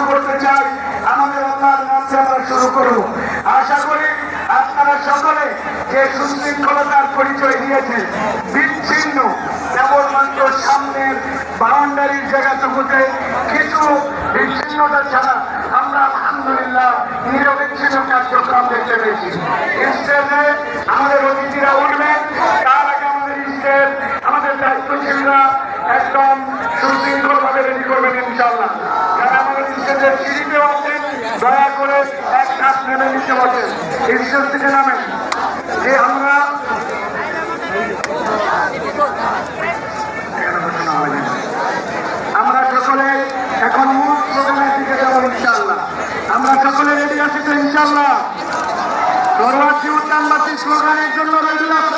শুরু করতে চাই, আমাদের অন্যান্য মঞ্চে আমরা শুরু করব। আশা করি আপনারা সকলে যে সুশৃঙ্খলতার পরিচয় দিয়েছে বিচ্ছিন্ন, কেবলমাত্র সামনের বাউন্ডারির জায়গাটুকুতে কিছু বিচ্ছিন্নতা ছাড়া আমরা আলহামদুলিল্লাহ নিরবিচ্ছিন্ন কার্যক্রম দেখতে পেয়েছি। আমাদের দয়া করে এক কাজ নেমে নিতে বসেন স্টেজ থেকে নামেন। যে আমরা আমরা সকলে এখন মূল প্রোগ্রামের দিকে যাব ইনশাল্লাহ আমরা সকলে রেডি আছি তো ইনশাল্লাহ দরবাসী উদ্যানবাসী স্লোগানের জন্য রেডি দরবাসী